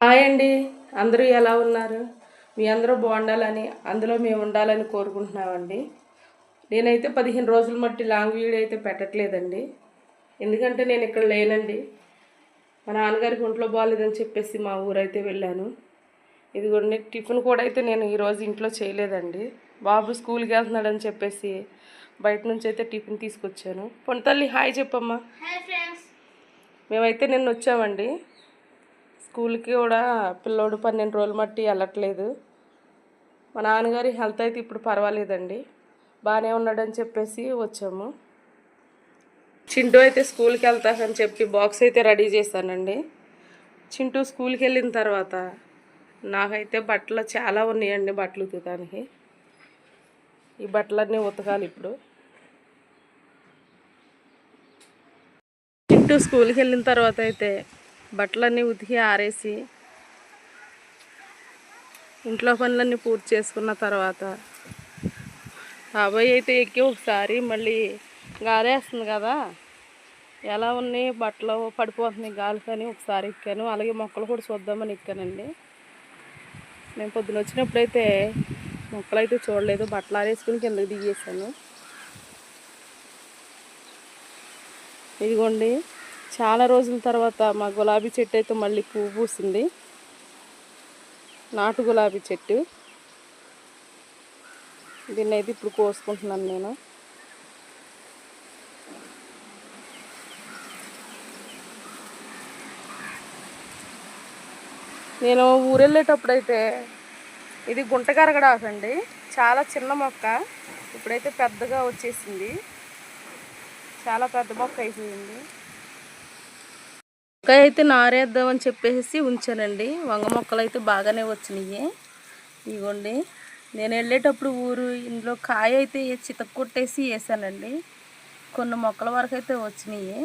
Hi అండి. అందరూ ఎలా ఉన్నారు? మీ అందరూ బాగుండాలని అందులో మేము ఉండాలని కోరుకుంటున్నామండి. నేనైతే పదిహేను రోజుల మట్టి లాంగ్ వీడియో అయితే పెట్టట్లేదండి. ఎందుకంటే నేను ఇక్కడ లేనండి. మా నాన్నగారికి ఒంట్లో బాగాలేదని చెప్పేసి మా ఊరైతే వెళ్ళాను. ఇదిగోండి టిఫిన్ కూడా అయితే నేను ఈరోజు ఇంట్లో చేయలేదండి. బాబు స్కూల్కి వెళ్తున్నాడని చెప్పేసి బయట నుంచి అయితే టిఫిన్ తీసుకొచ్చాను. పొంతల్లి హాయ్ చెప్పమ్మా. మేమైతే నిన్న వచ్చామండి స్కూల్కి కూడా పిల్లోడు పన్నెండు రోజులు మట్టి వెళ్ళట్లేదు. మా నాన్నగారి హెల్త్ అయితే ఇప్పుడు పర్వాలేదండి. బాగానే ఉన్నాడని చెప్పేసి వచ్చాము. చింటూ అయితే స్కూల్కి వెళ్తాకని చెప్పి బాక్స్ అయితే రెడీ చేశానండి. చింటూ స్కూల్కి వెళ్ళిన తర్వాత నాకైతే బట్టలు చాలా ఉన్నాయండి బట్టలు ఉతకడానికి. ఈ బట్టలన్నీ ఉతకాలి ఇప్పుడు. చింటూ స్కూల్కి వెళ్ళిన తర్వాత అయితే బట్టలన్నీ ఉతికి ఆరేసి ఇంట్లో పనులన్నీ పూర్తి చేసుకున్న తర్వాత అబ్బాయి అయితే ఎక్కి ఒకసారి మళ్ళీ గారేస్తుంది కదా. ఎలా ఉన్నాయి బట్టలు? పడిపోతున్నాయి గాలి కానీ ఒకసారి ఎక్కాను. అలాగే మొక్కలు కూడా చూద్దామని ఎక్కానండి. నేను పొద్దున వచ్చినప్పుడైతే మొక్కలు అయితే చూడలేదు. బట్టలు ఆరేసుకుని కిందకి దిగేసాను ఇదిగోండి. చాలా రోజుల తర్వాత మా గులాబీ చెట్టు అయితే మళ్ళీ పువ్వు పూసింది. నాటు గులాబీ చెట్టు. దీన్ని అయితే ఇప్పుడు కోసుకుంటున్నాను నేను. నేను ఊరెళ్ళేటప్పుడైతే ఇది గుంటకరగడాకండి చాలా చిన్న మొక్క. ఇప్పుడైతే పెద్దగా వచ్చేసింది. చాలా పెద్ద మొక్క అయిపోయింది. మొక్క అయితే నారేద్దామని చెప్పేసి ఉంచానండి. వంగ మొక్కలు అయితే బాగానే వచ్చినాయి ఇగోండి నేను వెళ్ళేటప్పుడు ఊరు ఇందులో కాయ అయితే చితక్ కొట్టేసి వేసానండి. కొన్ని మొక్కల వరకు అయితే వచ్చినాయి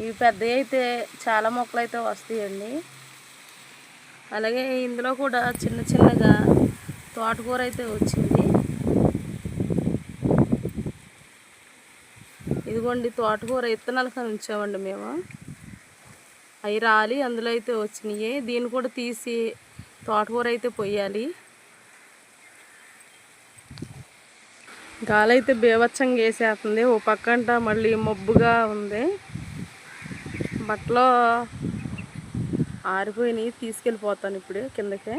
ఇవి పెద్దవి అయితే చాలా మొక్కలు అయితే వస్తాయండి. అలాగే ఇందులో కూడా చిన్న చిన్నగా తోటకూర అయితే వచ్చింది. ఇదిగోండి తోటకూర ఇత్తనాలు ఉంచామండి మేము. అవి రాలి అందులో అయితే వచ్చినాయి. దీన్ని కూడా తీసి తోటకూర అయితే పొయ్యాలి. గాలి అయితే బీభత్సంగా వేసేస్తుంది ఓ పక్కంట మళ్ళీ మబ్బుగా ఉంది. బట్టలో ఆరిపోయినాయి తీసుకెళ్ళిపోతాను ఇప్పుడు కిందకి.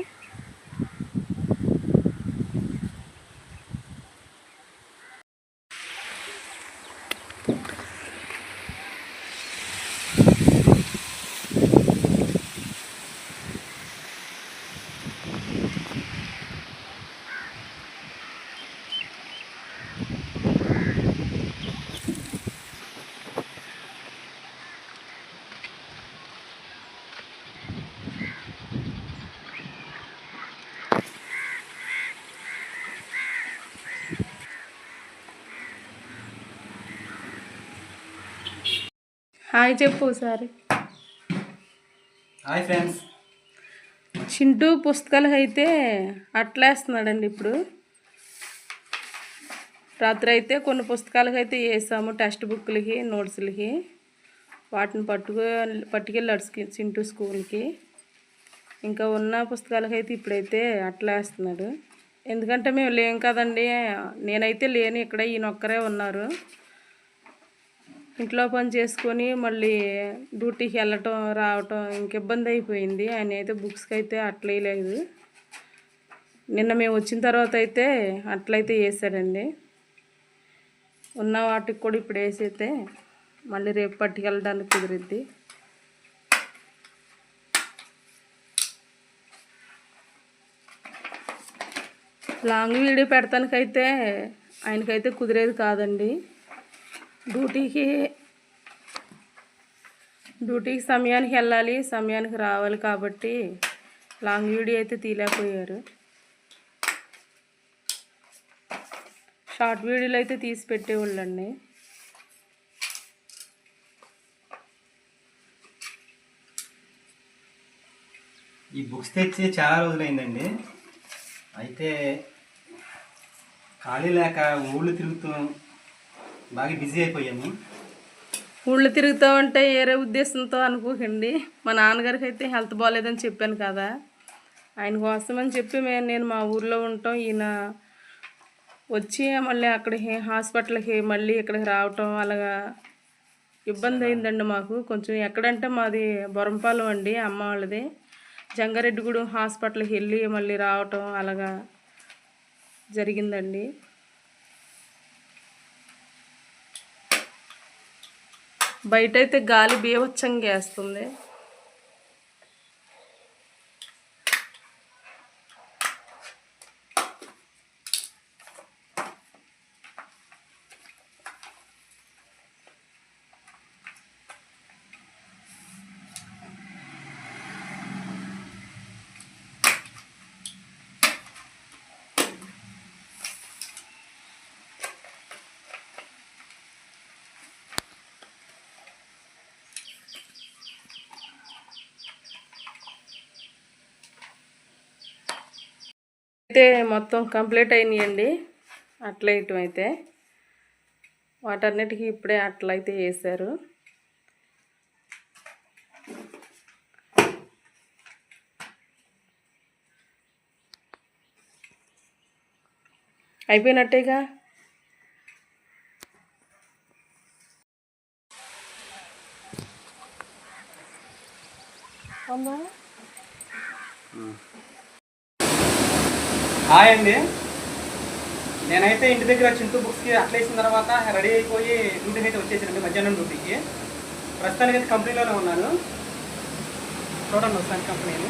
హాయ్ చెప్పు సారీ. Hi friends. చింటూ పుస్తకాలకు అయితే అట్లేస్తున్నాడండి ఇప్పుడు. రాత్రి అయితే కొన్ని పుస్తకాలకు అయితే వేసాము టెక్స్ట్ బుక్లకి నోట్స్లకి. వాటిని పట్టుకు పట్టుకెళ్ళాడు చింటూ స్కూల్కి. ఇంకా ఉన్న పుస్తకాలకు అయితే ఇప్పుడైతే అట్లేస్తున్నాడు. ఎందుకంటే మేము లేం కదండి నేనైతే లేను ఇక్కడ ఈయన ఒక్కరే ఉన్నారు. ఇంట్లో పని చేసుకొని మళ్ళీ డ్యూటీకి వెళ్ళటం రావటం ఇంక ఇబ్బంది అయిపోయింది. ఆయన అయితే బుక్స్కి అయితే అట్లేయలేదు. నిన్న మేము వచ్చిన తర్వాత అయితే అట్లయితే వేసాడండి. ఉన్న వాటికి కూడా ఇప్పుడు వేసైతే మళ్ళీ రేపు పట్టుకెళ్ళడానికి కుదిరిద్ది. లాంగ్ వీడియో పెడతానికైతే ఆయనకైతే కుదిరేది కాదండి. డ్యూటీకి డ్యూటీకి సమయానికి వెళ్ళాలి సమయానికి రావాలి కాబట్టి లాంగ్ వీడియో అయితే తీయలేకపోయారు. షార్ట్ వీడియోలు అయితే తీసి పెట్టేవాళ్ళండి. ఈ బుక్స్ తెచ్చి చాలా రోజులైందండి. అయితే ఖాళీ లేక ఊళ్ళు తిరుగుతూ బాగా బిజీ అయిపోయాము. ఊళ్ళు తిరుగుతూ ఉంటే ఏరే ఉద్దేశంతో అనుకోకండి. మా నాన్నగారికి అయితే హెల్త్ బాగాలేదని చెప్పాను కదా. ఆయన కోసం అని చెప్పి మేము నేను మా ఊర్లో ఉంటాం. ఈయన వచ్చి మళ్ళీ అక్కడికి హాస్పిటల్కి మళ్ళీ ఇక్కడికి రావటం అలాగా ఇబ్బంది అయిందండి మాకు. కొంచెం ఎక్కడంటే మాది బొరంపాలెం అండి అమ్మ వాళ్ళది. జంగారెడ్డిగూడెం హాస్పిటల్కి వెళ్ళి మళ్ళీ రావటం అలాగా జరిగిందండి. బయట అయితే గాలి బీభత్సంగా వేస్తుంది. అయితే మొత్తం కంప్లీట్ అయినాయండి. అట్లా వేయటం అయితే వాటన్నిటికీ ఇప్పుడే అట్లయితే వేసారు అయిపోయినట్టేగా? అవునా హాయ్ అండి. నేనైతే ఇంటి దగ్గర చింటూ బుక్స్కి అట్లా వేసిన తర్వాత రెడీ అయిపోయి డ్యూటీకి అయితే వచ్చేసానండి మధ్యాహ్నం డ్యూటీకి. ప్రస్తుతానికి అయితే కంపెనీలోనే ఉన్నాను. చూడండి వస్తాను కంపెనీని.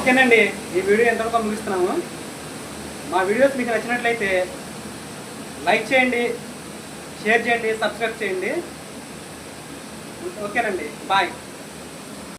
ఓకేనండి ఈ వీడియో ఎంతవరకు ముగిస్తున్నాము మా వీడియోస్ మీకు నచ్చినట్లయితే లైక్ చేయండి షేర్ చేయండి సబ్స్క్రైబ్ చేయండి. ఓకేనండి బాయ్.